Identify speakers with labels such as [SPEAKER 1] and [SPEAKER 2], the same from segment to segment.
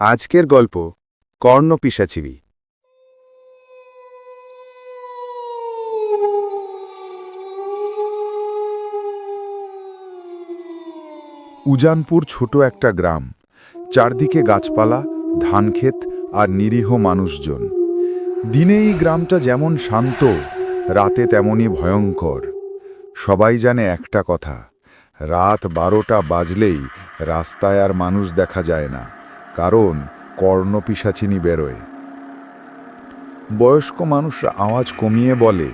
[SPEAKER 1] আজকের গল্প, কর্ণ পিসাচিবি। উজানপুর ছোট একটা গ্রাম, চারদিকে গাছপালা, ধানক্ষেত আর নিরীহ মানুষজন। দিনে এই গ্রামটা যেমন শান্ত, রাতে তেমনই ভয়ঙ্কর। সবাই জানে একটা কথা, রাত বারোটা বাজলেই রাস্তায় আর মানুষ দেখা যায় না। কারণ কর্ণপিসাচিনি বেরোয়। বয়স্ক মানুষরা আওয়াজ কমিয়ে বলে,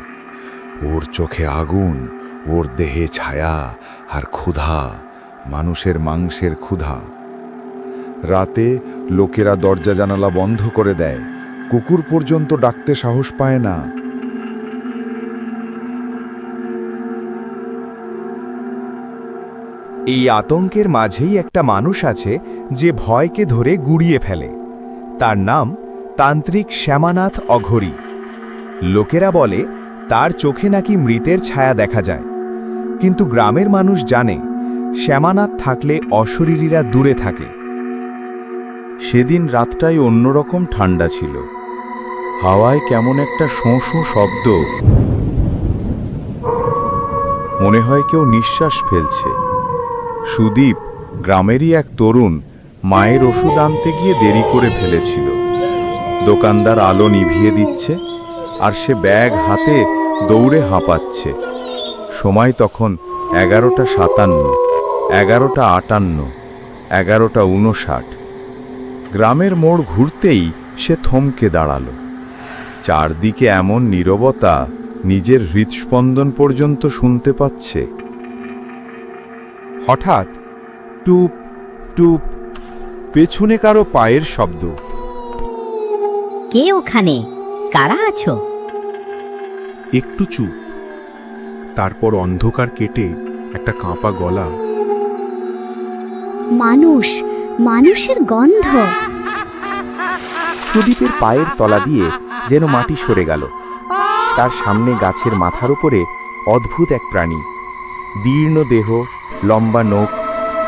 [SPEAKER 1] ওর চোখে আগুন, ওর দেহে ছায়া আর ক্ষুধা, মানুষের মাংসের ক্ষুধা। রাতে লোকেরা দরজা জানালা বন্ধ করে দেয়, কুকুর পর্যন্ত ডাকতে সাহস পায় না।
[SPEAKER 2] এই আতঙ্কের মাঝেই একটা মানুষ আছে যে ভয়কে ধরে গুড়িয়ে ফেলে। তার নাম তান্ত্রিক শ্যামানাথ অঘরী। লোকেরা বলে, তার চোখে নাকি মৃতের ছায়া দেখা যায়। কিন্তু গ্রামের মানুষ জানে, শ্যামানাথ থাকলে অশরীরীরা দূরে থাকে।
[SPEAKER 1] সেদিন রাতটাই অন্যরকম ঠান্ডা ছিল। হাওয়ায় কেমন একটা শোঁ শব্দ। মনে হয় কেউ নিঃশ্বাস ফেলছে। সুদীপ গ্রামেরই এক তরুণ মায়ের ওষুধ আনতে গিয়ে দেরি করে ফেলেছিল। দোকানদার আলো নিভিয়ে দিচ্ছে আর সে ব্যাগ হাতে দৌড়ে হাঁপাচ্ছে। সময় তখন এগারোটা সাতান্ন, এগারোটা আটান্ন, এগারোটা উনষাট গ্রামের মোড় ঘুরতেই সে থমকে দাঁড়াল। চারদিকে এমন নীরবতা নিজের হৃৎস্পন্দন পর্যন্ত শুনতে পাচ্ছে।
[SPEAKER 2] হঠাৎ টুপ টুপ পেছনে কারও পায়ের শব্দ।
[SPEAKER 3] কে ওখানে? কারা আছো?
[SPEAKER 4] একটু চুপ। তারপর অন্ধকার কেটে একটা কাঁপা গলা।
[SPEAKER 3] মানুষ মানুষের গন্ধ।
[SPEAKER 2] সুদীপের পায়ের তলা দিয়ে যেন মাটি সরে গেল। তার সামনে গাছের মাথার উপরে অদ্ভুত এক প্রাণী। দীর্ণ দেহ লম্বা নখ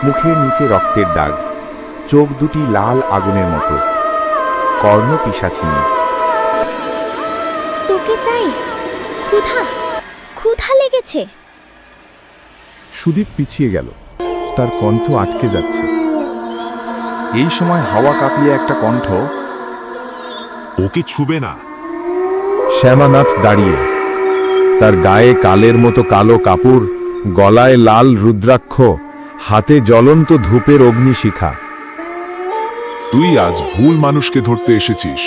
[SPEAKER 2] মুখের নিচে রক্তের দাগ চোখ দুটি লাল আগুনের মতো। কর্ণ পিসাচিনী
[SPEAKER 3] তোকে চাই? ক্ষুধা ক্ষুধা লেগেছে।
[SPEAKER 1] সুদীপ পিছিয়ে গেল। তার কণ্ঠ আটকে যাচ্ছে। এই সময় হাওয়া কাঁপিয়ে একটা কণ্ঠ
[SPEAKER 4] ওকে ছুবে না।
[SPEAKER 1] শ্যামানাথ দাঁড়িয়ে। তার গায়ে কালের মতো কালো কাপড় গলায় লাল রুদ্রাক্ষ হাতে জ্বলন্ত ধূপের অগ্নিশিখা।
[SPEAKER 5] তুই আজ ভুল মানুষকে ধরতে এসেছিস।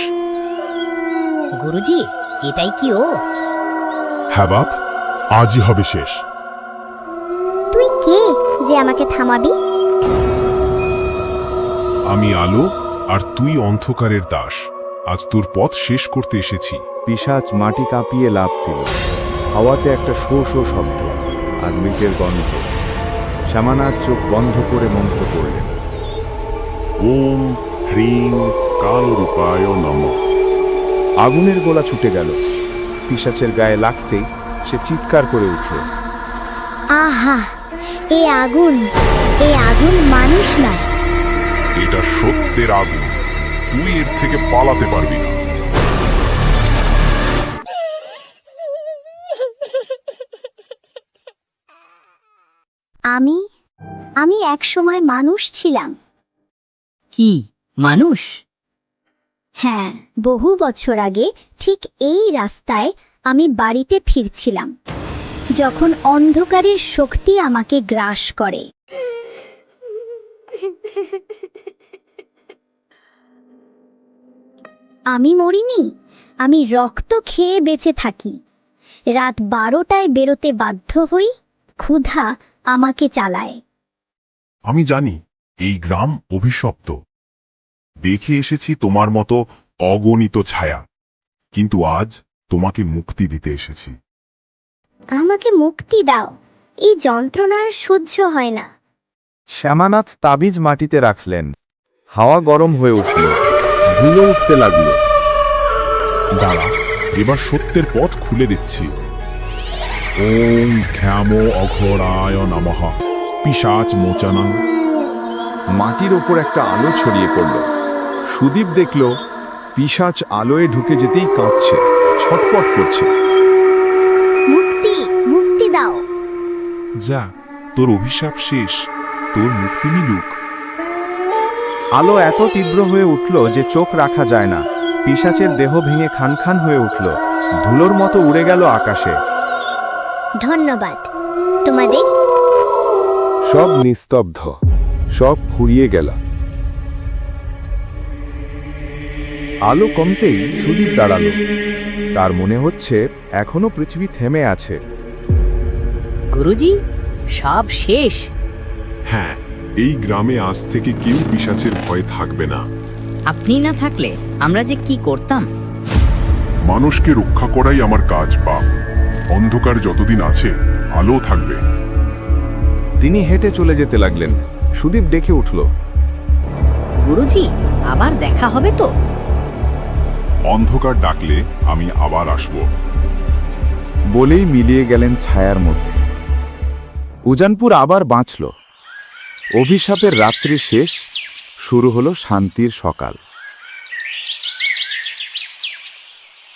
[SPEAKER 3] গুরুজি এটাই কি ও?
[SPEAKER 5] হ্যাঁ বাপ আজই হবে শেষ।
[SPEAKER 6] তুই কে যে আমাকে থামাবি?
[SPEAKER 5] আমি আলো আর তুই অন্ধকারের দাস। আজ তোর পথ শেষ করতে এসেছি।
[SPEAKER 1] পিসাচ মাটি কাঁপিয়ে লাভ দিল। হাওয়াতে একটা শো শো শব্দ। আর মৃতের গন্ধ। শ্যামানাথ চোখ বন্ধ করে মন্ত্র করলেন
[SPEAKER 5] ওম হ্রিং কালরূপায় নম।
[SPEAKER 1] আগুনের গোলা ছুটে গেল। পিসাচের গায়ে লাগতেই সে চিৎকার করে উঠল।
[SPEAKER 6] আহা এ আগুন এ আগুন মানুষ নয়।
[SPEAKER 5] এটা সত্যের আগুন। তুই এর থেকে পালাতে পারবি না।
[SPEAKER 6] আমি আমি এক সময় মানুষ ছিলাম।
[SPEAKER 3] কি মানুষ?
[SPEAKER 6] হ্যাঁ বহু বছর আগে ঠিক এই রাস্তায় আমি বাড়িতে ফিরছিলাম যখন অন্ধকারের শক্তি আমাকে গ্রাস করে। আমি মরিনি আমি রক্ত খেয়ে বেঁচে থাকি। রাত বারোটায় বেরোতে বাধ্য হই ক্ষুধা আমাকে চালায়।
[SPEAKER 5] আমি জানি এই গ্রাম অভিশপ্ত। দেখে এসেছি তোমার মতো অগণিত ছায়া। কিন্তু আজ তোমাকে মুক্তি দিতে এসেছি।
[SPEAKER 6] আমাকে মুক্তি দাও। এই যন্ত্রণার সহ্য হয় না।
[SPEAKER 1] শ্যামানাথ তাবিজ মাটিতে রাখলেন। হাওয়া গরম হয়ে উঠল। ধুলো উঠতে লাগল।
[SPEAKER 5] দাঁড়া এবার সত্যের পথ খুলে দিচ্ছি। ওম খ্যাম অঘোরায় নমঃ। পিশাচ মোচানাং।
[SPEAKER 1] মাটির ওপর একটা আলো ছড়িয়ে পড়ল। সুদীপ দেখল পিশাচ আলোয় ঢুকে যেতেই কাঁপছে ছটপট করছে।
[SPEAKER 6] মুক্তি মুক্তি দাও।
[SPEAKER 7] যা তোর অভিশাপ শেষ তোর মুক্তি মিলুক।
[SPEAKER 1] আলো এত তীব্র হয়ে উঠল যে চোখ রাখা যায় না। পিশাচের দেহ ভেঙে খান খান হয়ে উঠল। ধুলোর মতো উড়ে গেল আকাশে।
[SPEAKER 6] ধন্যবাদ। তোমাদের?
[SPEAKER 1] সব নিস্তব্ধ সব ফুরিয়ে গেল। আলো কমতেই সুদীপ দাঁড়াল। তার মনে হচ্ছে এখনও পৃথিবী থেমে আছে।
[SPEAKER 3] গুরুজি সব শেষ।
[SPEAKER 7] হ্যাঁ এই গ্রামে আজ থেকে কেউ পিশাচের ভয় থাকবে না।
[SPEAKER 3] আপনি না থাকলে আমরা যে কি করতাম?
[SPEAKER 5] মানুষকে রক্ষা করাই আমার কাজ পাপ অন্ধকার যতদিন আছে আলো থাকবে।
[SPEAKER 1] তিনি হেঁটে চলে যেতে লাগলেন। সুদীপ ডেকে উঠল।
[SPEAKER 3] গুরুজি আবার দেখা হবে তো?
[SPEAKER 5] অন্ধকার ডাকলে আমি আবার আসব।
[SPEAKER 8] বলেই মিলিয়ে গেলেন ছায়ার মধ্যে। উজানপুর আবার বাঁচল। অভিশাপের রাত্রি শেষ শুরু হলো শান্তির সকাল।